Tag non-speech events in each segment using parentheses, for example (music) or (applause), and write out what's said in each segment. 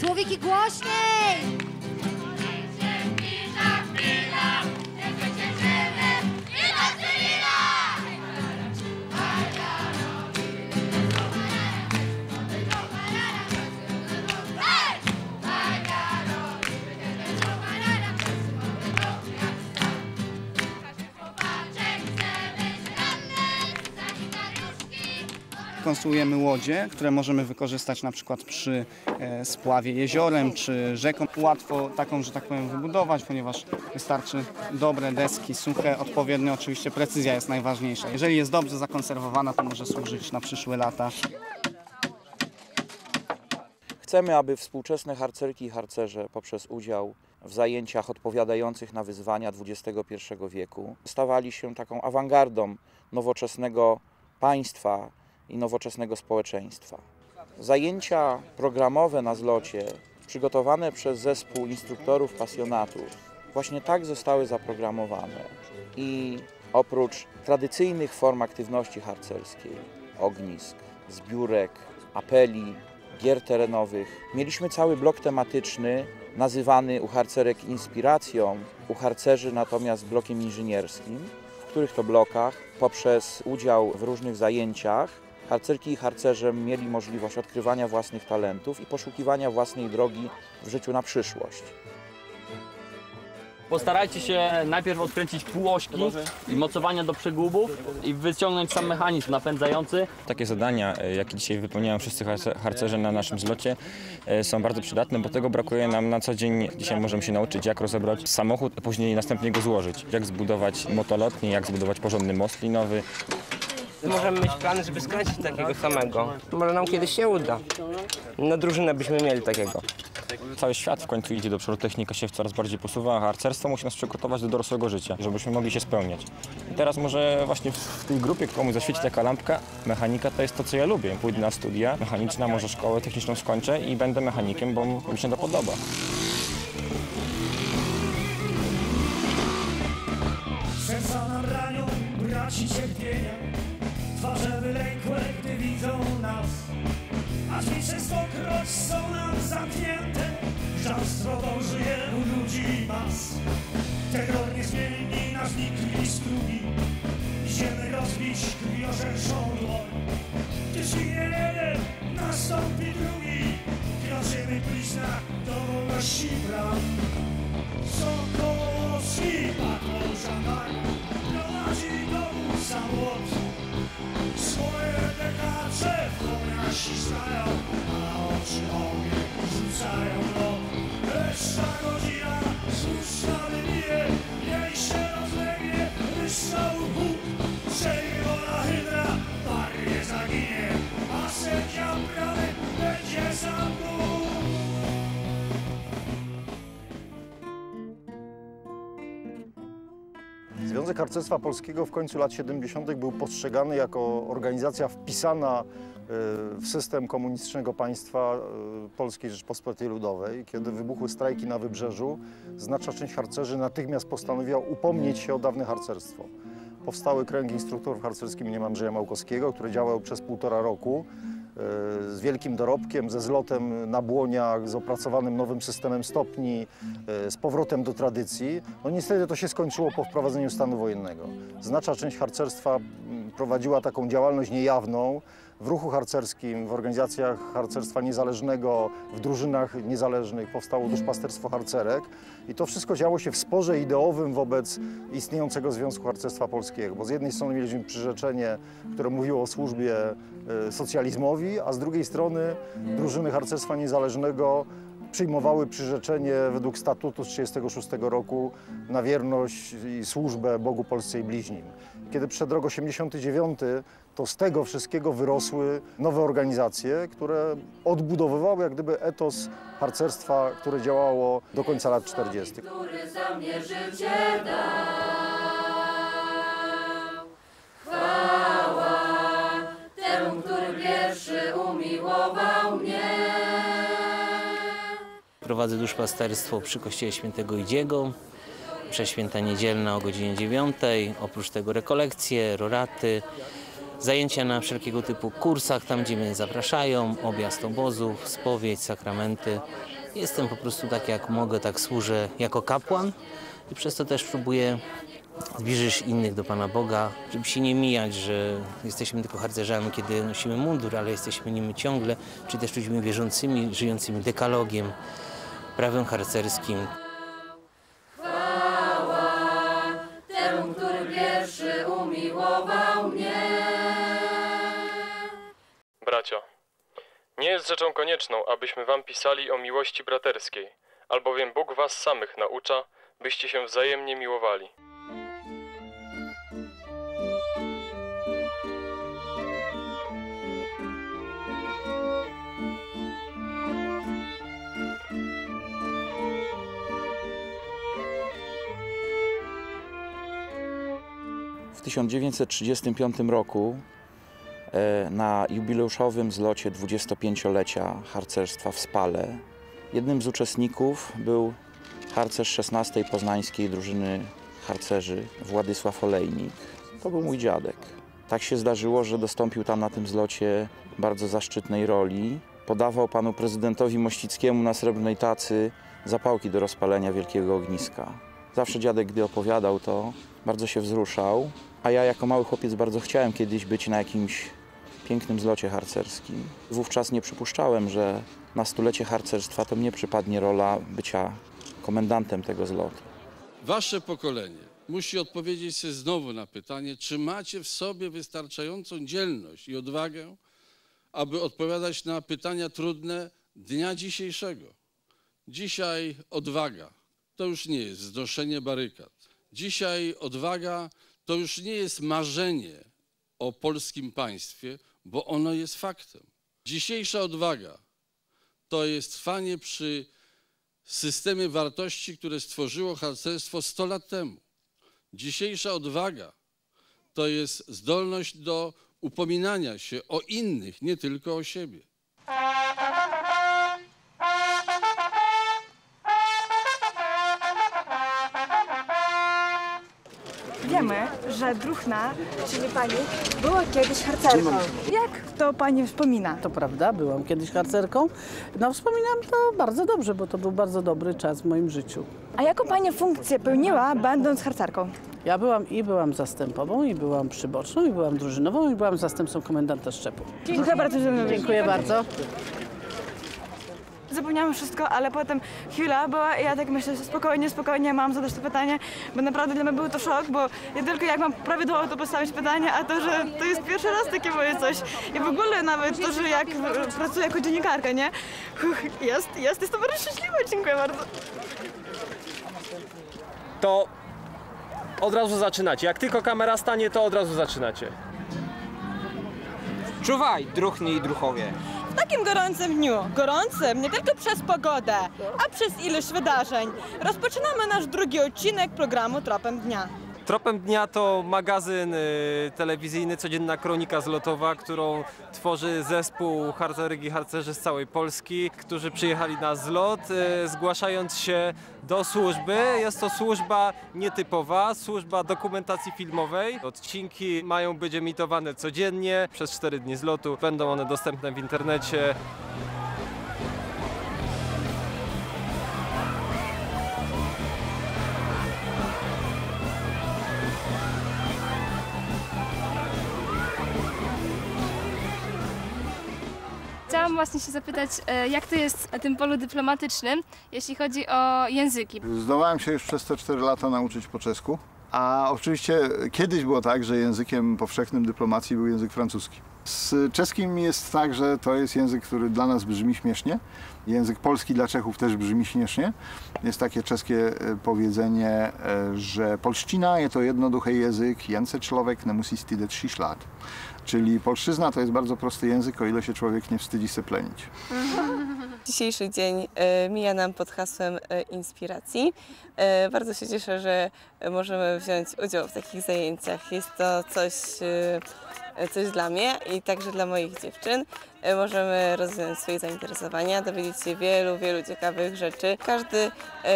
Słowiki głośniej! Konstruujemy łodzie, które możemy wykorzystać na przykład przy e, spławie jeziorem czy rzeką. Łatwo taką, że tak powiem, wybudować, ponieważ wystarczy dobre deski, suche, odpowiednio oczywiście precyzja jest najważniejsza. Jeżeli jest dobrze zakonserwowana, to może służyć na przyszłe lata. Chcemy, aby współczesne harcerki i harcerze poprzez udział w zajęciach odpowiadających na wyzwania XXI wieku stawali się taką awangardą nowoczesnego państwa i nowoczesnego społeczeństwa. Zajęcia programowe na zlocie, przygotowane przez zespół instruktorów pasjonatów, właśnie tak zostały zaprogramowane. I oprócz tradycyjnych form aktywności harcerskiej, ognisk, zbiórek, apeli, gier terenowych, mieliśmy cały blok tematyczny nazywany u harcerek inspiracją, u harcerzy natomiast blokiem inżynierskim, w których to blokach poprzez udział w różnych zajęciach harcerki i harcerze mieli możliwość odkrywania własnych talentów i poszukiwania własnej drogi w życiu na przyszłość. Postarajcie się najpierw odkręcić półośki i mocowania do przegubów i wyciągnąć sam mechanizm napędzający. Takie zadania, e, jakie dzisiaj wypełniają wszyscy harce- harcerze na naszym zlocie, e, są bardzo przydatne, bo tego brakuje nam na co dzień. Dzisiaj możemy się nauczyć, jak rozebrać samochód, a później następnie go złożyć. Jak zbudować motolotnię, jak zbudować porządny most linowy. Możemy mieć plany, żeby skręcić takiego samego. Może nam kiedyś się uda. Na drużynę byśmy mieli takiego. Cały świat w końcu idzie do przodu, technika się coraz bardziej posuwa, a harcerstwo musi nas przygotować do dorosłego życia, żebyśmy mogli się spełniać. I teraz może właśnie w tej grupie komuś zaświeci taka lampka, mechanika to jest to, co ja lubię. Pójdę na studia mechaniczne, może szkołę techniczną skończę i będę mechanikiem, bo mi się to podoba. Serca nam ranią, braci cierpienia Twarze wylękłe, gdy widzą nas. A drzwi częstokroć są nam zamknięte. Żarstwo żyje u ludzi mas. Terror nie zmieni nasz nikt i strugi. Idziemy rozbić krwiożerczą dłoń. Zginie jeden, nastąpi drugi Kroczymy bliźna do wolności bram Sokołowski konia ściskają A oczy ogień rzucają Wyższa godzina Jej się rozlegnie wystrzał Bóg hydra barwie zaginie A brany będzie Bóg Związek Harcerstwa Polskiego w końcu lat 70. był postrzegany jako organizacja wpisana w system komunistycznego państwa e, Polskiej Rzeczpospolitej Ludowej. Kiedy wybuchły strajki na Wybrzeżu, znaczna część harcerzy natychmiast postanowiła upomnieć się o dawne harcerstwo. Powstały kręgi instruktorów harcerskich im. Andrzeja Małkowskiego, które działały przez półtora roku e, z wielkim dorobkiem, ze zlotem na błoniach, z opracowanym nowym systemem stopni, e, z powrotem do tradycji. No niestety to się skończyło po wprowadzeniu stanu wojennego. Znaczna część harcerstwa prowadziła taką działalność niejawną w ruchu harcerskim, w organizacjach harcerstwa niezależnego, w drużynach niezależnych powstało duszpasterstwo harcerek i to wszystko działo się w sporze ideowym wobec istniejącego Związku Harcerstwa Polskiego, bo z jednej strony mieliśmy przyrzeczenie, które mówiło o służbie e, socjalizmowi, a z drugiej strony drużyny harcerstwa niezależnego przyjmowały przyrzeczenie według statutu z 1936 roku na wierność i służbę Bogu Polsce i bliźnim. Kiedy przyszedł rok 89, to z tego wszystkiego wyrosły nowe organizacje, które odbudowywały jak gdyby etos harcerstwa, które działało do końca lat 40. który za mnie życie dał. Chwała temu, który pierwszy umiłował mnie. Prowadzę duszpasterstwo przy kościele świętego Idziego. Prześwięta niedzielna o godzinie 9. Oprócz tego rekolekcje, roraty, zajęcia na wszelkiego typu kursach, tam gdzie mnie zapraszają, objazd obozów, spowiedź, sakramenty. Jestem po prostu tak jak mogę, tak służę jako kapłan i przez to też próbuję zbliżyć innych do Pana Boga, żeby się nie mijać, że jesteśmy tylko harcerzami, kiedy nosimy mundur, ale jesteśmy nimi ciągle, czy też ludźmi wierzącymi, żyjącymi dekalogiem, prawem harcerskim. Temu, który pierwszy umiłował mnie. Bracia, nie jest rzeczą konieczną, abyśmy wam pisali o miłości braterskiej, albowiem Bóg was samych naucza, byście się wzajemnie miłowali. 1935 roku e, na jubileuszowym zlocie 25-lecia harcerstwa w Spale jednym z uczestników był harcerz 16 poznańskiej drużyny harcerzy Władysław Olejnik. To był mój dziadek. Tak się zdarzyło, że dostąpił tam na tym zlocie bardzo zaszczytnej roli. Podawał panu prezydentowi Mościckiemu na srebrnej tacy zapałki do rozpalenia wielkiego ogniska. Zawsze dziadek, gdy opowiadał to, bardzo się wzruszał, a ja jako mały chłopiec bardzo chciałem kiedyś być na jakimś pięknym zlocie harcerskim. Wówczas nie przypuszczałem, że na stulecie harcerstwa to mnie przypadnie rola bycia komendantem tego zlotu. Wasze pokolenie musi odpowiedzieć sobie znowu na pytanie, czy macie w sobie wystarczającą dzielność i odwagę, aby odpowiadać na pytania trudne dnia dzisiejszego. Dzisiaj odwaga to już nie jest znoszenie barykad. Dzisiaj odwaga to już nie jest marzenie o polskim państwie, bo ono jest faktem. Dzisiejsza odwaga to jest trwanie przy systemie wartości, które stworzyło harcerstwo 100 lat temu. Dzisiejsza odwaga to jest zdolność do upominania się o innych, nie tylko o siebie. Że Druchna, czyli pani, była kiedyś harcerką. Jak to pani wspomina? To prawda, byłam kiedyś harcerką. No wspominam to bardzo dobrze, bo to był bardzo dobry czas w moim życiu. A jaką pani funkcję pełniła, będąc harcerką? Ja byłam i byłam zastępową, i byłam przyboczną, i byłam drużynową, i byłam zastępcą komendanta szczepu. Dziękuję bardzo. że- Dziękuję bardzo. Zapomniałam wszystko, ale potem chwila była i ja tak myślę, spokojnie, spokojnie, mam zadać to pytanie, bo naprawdę dla mnie był to szok, bo ja tylko jak mam prawidłowo to postawić pytanie, a to, że to jest pierwszy raz takie moje coś. I w ogóle nawet to, że jak pracuję jako dziennikarka, nie? Jest, jest, jestem bardzo szczęśliwa, dziękuję bardzo. To od razu zaczynacie. Jak tylko kamera stanie, to od razu zaczynacie. Czuwaj, druchni i druchowie. Takim gorącym dniu, gorącym nie tylko przez pogodę, a przez ilość wydarzeń, rozpoczynamy nasz drugi odcinek programu Tropem Dnia. Tropem dnia to magazyn y, telewizyjny, codzienna kronika zlotowa, którą tworzy zespół harcerek i harcerzy z całej Polski, którzy przyjechali na zlot, y, zgłaszając się do służby. Jest to służba nietypowa, służba dokumentacji filmowej. Odcinki mają być emitowane codziennie przez 4 dni zlotu. Będą one dostępne w internecie. Chciałam właśnie się zapytać, e, jak to jest na tym polu dyplomatycznym, jeśli chodzi o języki. Zdołałem się już przez te 4 lata nauczyć po czesku. A oczywiście kiedyś było tak, że językiem powszechnym dyplomacji był język francuski. Z czeskim jest tak, że to jest język, który dla nas brzmi śmiesznie. Język polski dla Czechów też brzmi śmiesznie. Jest takie czeskie e, powiedzenie, e, że polszczyna jest to jednoduchy język, język człowiek nie musi wstydzić 6 lat. Czyli polszczyzna to jest bardzo prosty język, o ile się człowiek nie wstydzi se plenić. (laughs) Dzisiejszy dzień e, mija nam pod hasłem e, inspiracji. E, Bardzo się cieszę, że możemy wziąć udział w takich zajęciach. Jest to coś, coś dla mnie i także dla moich dziewczyn. Możemy rozwinąć swoje zainteresowania, dowiedzieć się wielu, wielu ciekawych rzeczy. Każdy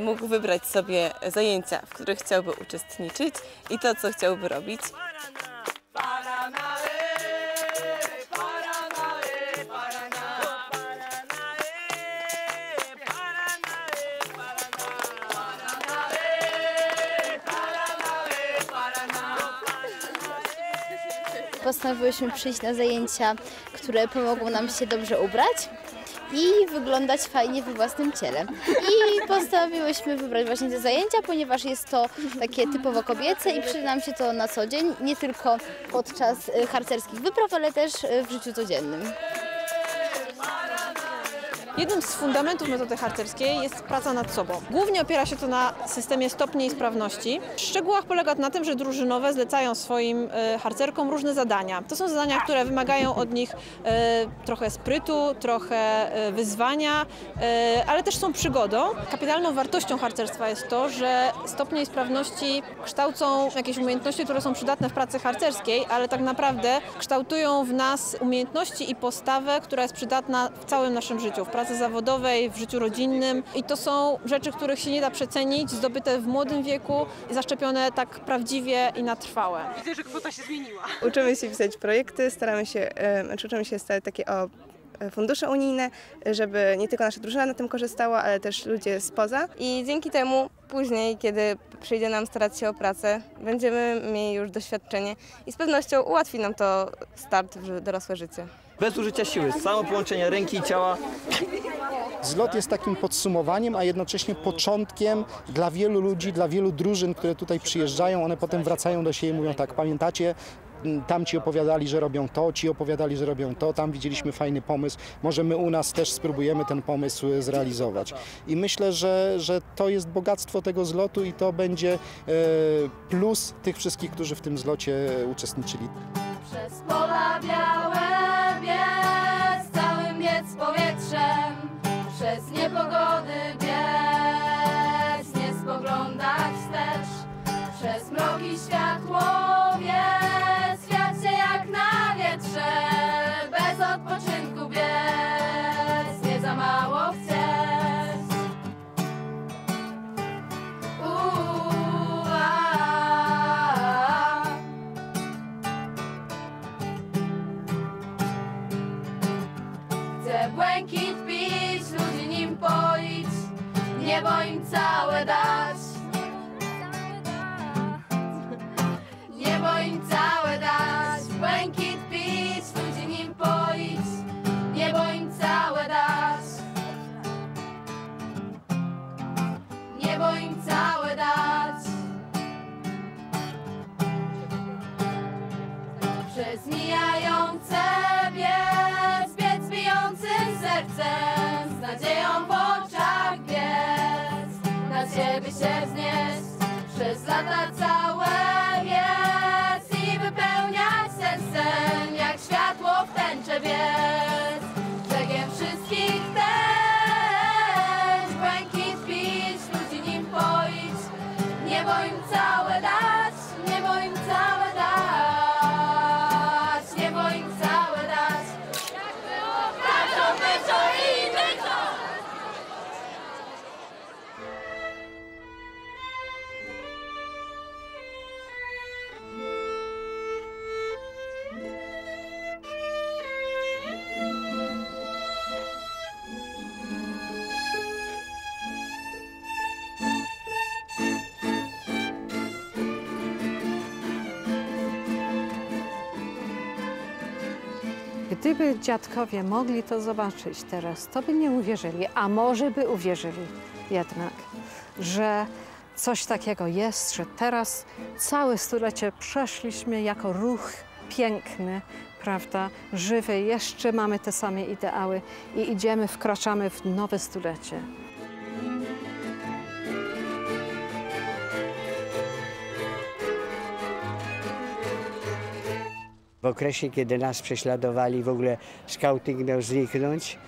mógł wybrać sobie zajęcia, w których chciałby uczestniczyć i to, co chciałby robić. Postanowiłyśmy przyjść na zajęcia, które pomogą nam się dobrze ubrać i wyglądać fajnie we własnym ciele. I postanowiłyśmy wybrać właśnie te zajęcia, ponieważ jest to takie typowo kobiece i przyda nam się to na co dzień, nie tylko podczas y, harcerskich wypraw, ale też y, w życiu codziennym. Jednym z fundamentów metody harcerskiej jest praca nad sobą. Głównie opiera się to na systemie stopni i sprawności. W szczegółach polega to na tym, że drużynowe zlecają swoim e, harcerkom różne zadania. To są zadania, które wymagają od nich e, trochę sprytu, trochę e, wyzwania, ale też są przygodą. Kapitalną wartością harcerstwa jest to, że stopnie i sprawności kształcą jakieś umiejętności, które są przydatne w pracy harcerskiej, ale tak naprawdę kształtują w nas umiejętności i postawę, która jest przydatna w całym naszym życiu, w pracy zawodowej, w życiu rodzinnym. I to są rzeczy, których się nie da przecenić, zdobyte w młodym wieku i zaszczepione tak prawdziwie i na trwałe. Widzę, że kwota się zmieniła. Uczymy się pisać projekty, staramy się, znaczy uczymy się stać takie o e, fundusze unijne, żeby nie tylko nasza drużyna na tym korzystała, ale też ludzie spoza. I dzięki temu później, kiedy przyjdzie nam starać się o pracę, będziemy mieli już doświadczenie i z pewnością ułatwi nam to start w dorosłe życie. Bez użycia siły, samo połączenie ręki i ciała. Zlot jest takim podsumowaniem, a jednocześnie początkiem dla wielu ludzi, dla wielu drużyn, które tutaj przyjeżdżają. One potem wracają do siebie i mówią tak, pamiętacie, m, tam ci opowiadali, że robią to, ci opowiadali, że robią to, tam widzieliśmy fajny pomysł, może my u nas też spróbujemy ten pomysł e, zrealizować. I myślę, że, że to jest bogactwo tego zlotu i to będzie e, plus tych wszystkich, którzy w tym zlocie e, uczestniczyli. Przez pola białe przez Gdyby dziadkowie mogli to zobaczyć teraz, to by nie uwierzyli, a może by uwierzyli jednak, że coś takiego jest, że teraz całe stulecie przeszliśmy jako ruch piękny, prawda, żywy, jeszcze mamy te same ideały i idziemy, wkraczamy w nowe stulecie. W okresie, kiedy nas prześladowali, w ogóle skauting miał zniknąć,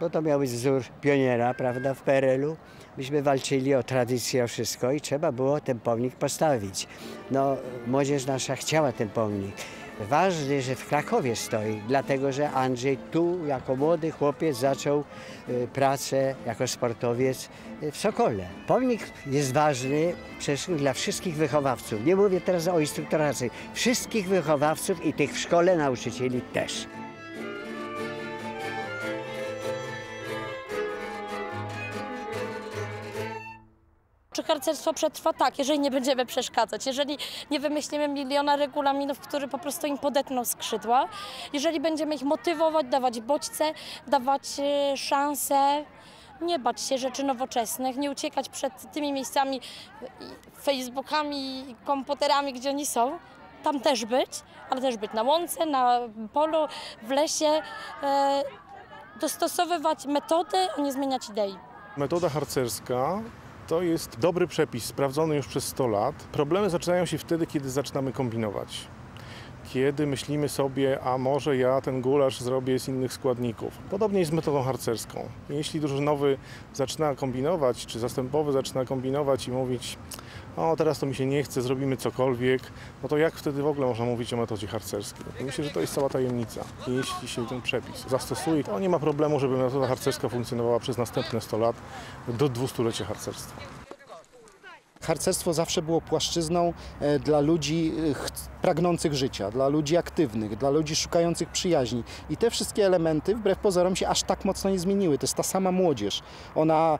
bo to miał być wzór pioniera, prawda, w PRL-u. Myśmy walczyli o tradycję, o wszystko i trzeba było ten pomnik postawić. No, młodzież nasza chciała ten pomnik. Ważne, że w Krakowie stoi, dlatego że Andrzej tu jako młody chłopiec zaczął y, pracę jako sportowiec y, w Sokole. Pomnik jest ważny wszystkim dla wszystkich wychowawców. Nie mówię teraz o instruktoracji. Wszystkich wychowawców i tych w szkole nauczycieli też. Harcerstwo przetrwa? Tak, jeżeli nie będziemy przeszkadzać, jeżeli nie wymyślimy miliona regulaminów, które po prostu im podetną skrzydła, jeżeli będziemy ich motywować, dawać bodźce, dawać e, szanse, nie bać się rzeczy nowoczesnych, nie uciekać przed tymi miejscami, Facebookami, komputerami, gdzie oni są, tam też być, ale też być na łące, na polu, w lesie, e, dostosowywać metody, a nie zmieniać idei. Metoda harcerska to jest dobry przepis, sprawdzony już przez 100 lat. Problemy zaczynają się wtedy, kiedy zaczynamy kombinować. Kiedy myślimy sobie, a może ja ten gulasz zrobię z innych składników. Podobnie jest z metodą harcerską. Jeśli drużynowy zaczyna kombinować, czy zastępowy zaczyna kombinować i mówić, o teraz to mi się nie chce, zrobimy cokolwiek, no to jak wtedy w ogóle można mówić o metodzie harcerskiej? Myślę, że to jest cała tajemnica. Jeśli się ten przepis zastosuje, to nie ma problemu, żeby metoda harcerska funkcjonowała przez następne 100 lat do dwustulecia harcerstwa. Harcerstwo zawsze było płaszczyzną e, dla ludzi e, ch- pragnących życia, dla ludzi aktywnych, dla ludzi szukających przyjaźni. I te wszystkie elementy wbrew pozorom się aż tak mocno nie zmieniły. To jest ta sama młodzież. Ona